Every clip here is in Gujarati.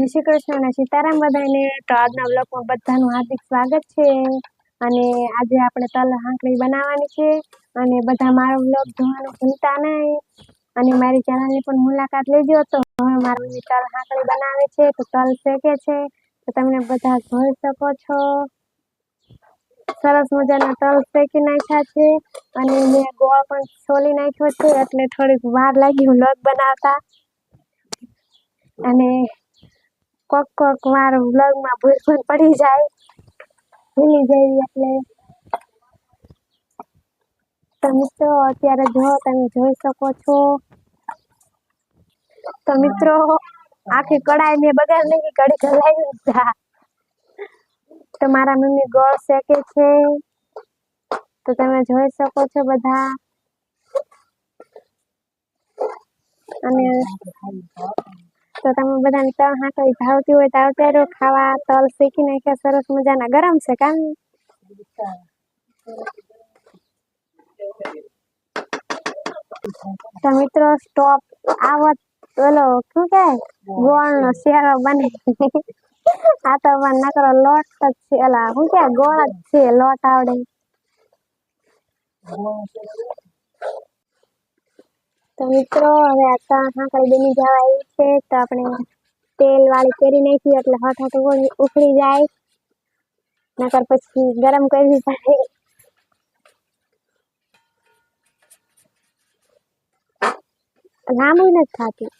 જય શ્રી કૃષ્ણ, અને સીતારામ બધાને. તો આજના બ્લોગમાં બધાનું હાર્દિક સ્વાગત છે. અને આજે આપણે તલ હાંકડી બનાવવાની છે. અને બધા મારો બ્લોગ જોવાનું ભૂલતા નહીં. અને મારી ચેનલની પણ મુલાકાત લેજો. તો હવે મારી તલ હાંકડી બનાવે છે. તો તલ શેકે છે. તો તમે બધા જોઈ શકો છો. સરસ મજાના તલ શેકી નાખ્યા છે. અને મેં ગોળ પણ છોલી નાખ્યો છે. એટલે થોડીક વાર લાગી બ્લોગ બનાવતા. અને કોક કોક વાર વ્લોગમાં ભૂલ પણ પડી જાય. ભૂલી જઈએ એટલે. તો મિત્રો અત્યારે જો, તમે જોઈ શકો છો. તો મિત્રો, આખી કડાઈ મેં બગાડ નહીં કડી ગલાઈ દીધા તો મારા મમ્મી ગોળ શેકે છે. તો તમે જોઈ શકો છો બધા. અને તો તમે બધાને તલ હાંકડી ભાવતી હોય તો આવતા ખાવા તલ શેકી નાખ્યા, સરસ મજાના. ગરમ છે કામ? તો મિત્રો સ્ટોપ આવત, ઓલો, શું કે ગોળ નો શેરો બને. આ તો પણ નકરો લોટ જ છે. ઓલા, શું કે ગોળ જ છે, લોટ આવડે. તો મિત્રો હવે આ હાંકડી બની જવા આવી છે તો આપણે તેલ વાળી કેરી નાખી એટલે હઠ હઠ ઉકળી જાય. નકર પછી ગરમ કરવી પડે લાંબુ નથી થતું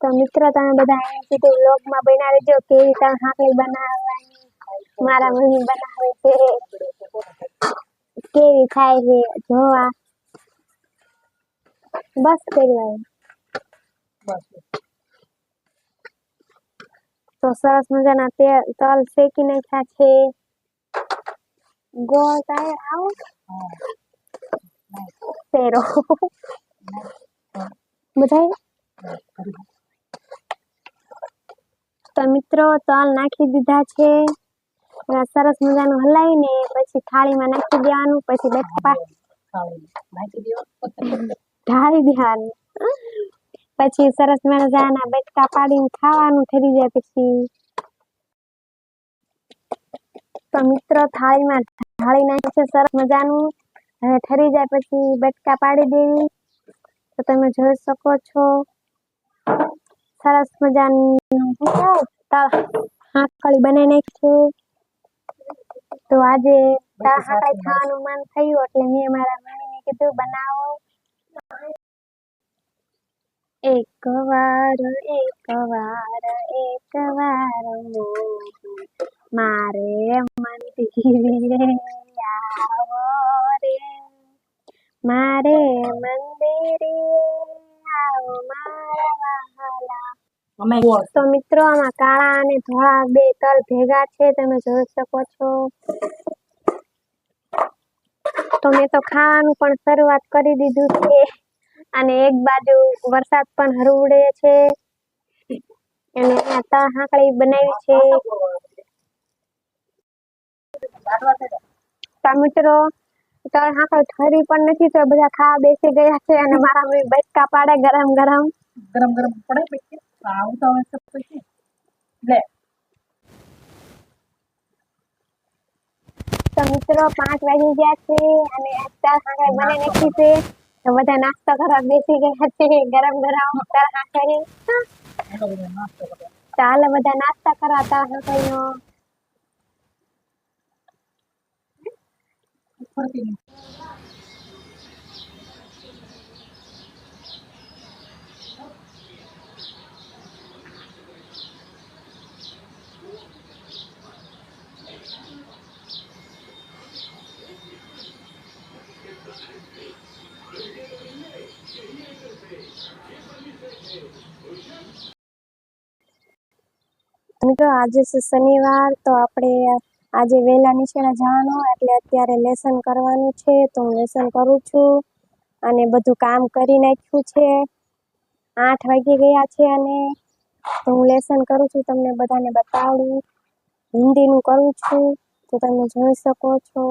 તો મિત્રો તમે બધા અહીંયા સુધી બનાવી દો કેવી રીતે હાંકળી બનાવવાની મારા મમ્મી બનાવે છે. કેવી થાય છે જોવા. બસ કરવા તો સરસ મજાના તે તલ શેકી નાખ્યા છે. ગોળ તારે આવો. તેરો બધાય? તો મિત્રો તલ નાખી દીધા છે. અને સરસ મજાનું હલાવીને પછી થાળીમાં નાખી દેવાનું પછી બટકા ઢાળી દેવાનું. પછી સરસ મજાના બટકા પાડીને ખાવાનું થઈ જાય પછી. તો મિત્રો થાળીમાં ઢાળી નાખી છે સરસ મજાનું. હવે ઠરી જાય પછી બટકા પાડી દેવી. તો તમે જોઈ શકો છો. સરસ મજાનું. હાંકડી બનાવી નાખી છે. તો આજે તલ ખાવાનું મન થયું એટલે મેં મારા મમ્મીને કીધું બનાવો. એક વાર એક વાર એક વાર મારે મંદિરે આવો રે. મારે મંદિરે અમે તો મિત્રો આમાં કાળા અને ધોળા બે તલ ભેગા છે તમે જોઈ શકો છો. તો મેં તો ખાવાનું પણ શરૂઆત કરી દીધું છે. અને એક બાજુ વરસાદ પણ હરવડે છે. અને તળ હાંકડી બનાવી છે. તો મિત્રો તળ હાંકડી ઠરી પણ નથી તો બધા ખાવા બેસી ગયા છે. અને મારા બચકા પાડે ગરમ ગરમ. ગરમ ગરમ પડે પછી આવું તો હવે તો લે તો મિત્રો પાંચ વાગી ગયા છે અને તલ હાંકડી બની નાખી છે તો બધા નાસ્તો કરવા બેસી ગયા છે ગરમ ગરમ એટલો બધો ચાલે બધા નાસ્તા કરવા તલ હાંકડીનો મિત્રો, આજે છે શનિવાર, તો આપણે આજે વહેલા નિશાળા જવાનું એટલે અત્યારે લેસન કરવાનું છે, તો હું લેસન કરું છું અને બધું કામ કરી નાખ્યું છે. આઠ વાગી ગયા છે અને તો હું લેસન કરું છું, તમને બધાને બતાવું. હિન્દીનું કરું છું, તો તમે જોઈ શકો છો.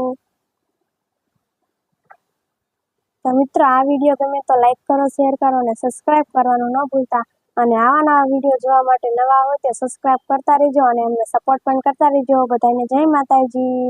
તો મિત્રો, આ વીડિયો ગમે તો લાઈક કરો શેર કરો અને સબસ્ક્રાઈબ કરવાનું ન ભૂલતા. અને આવા નવા વીડિયો જોવા માટે નવા હોય તો સબસ્ક્રાઈબ કરતા રહેજો અને અમને સપોર્ટ પણ કરતા રહેજો. બધાને જય માતાજી.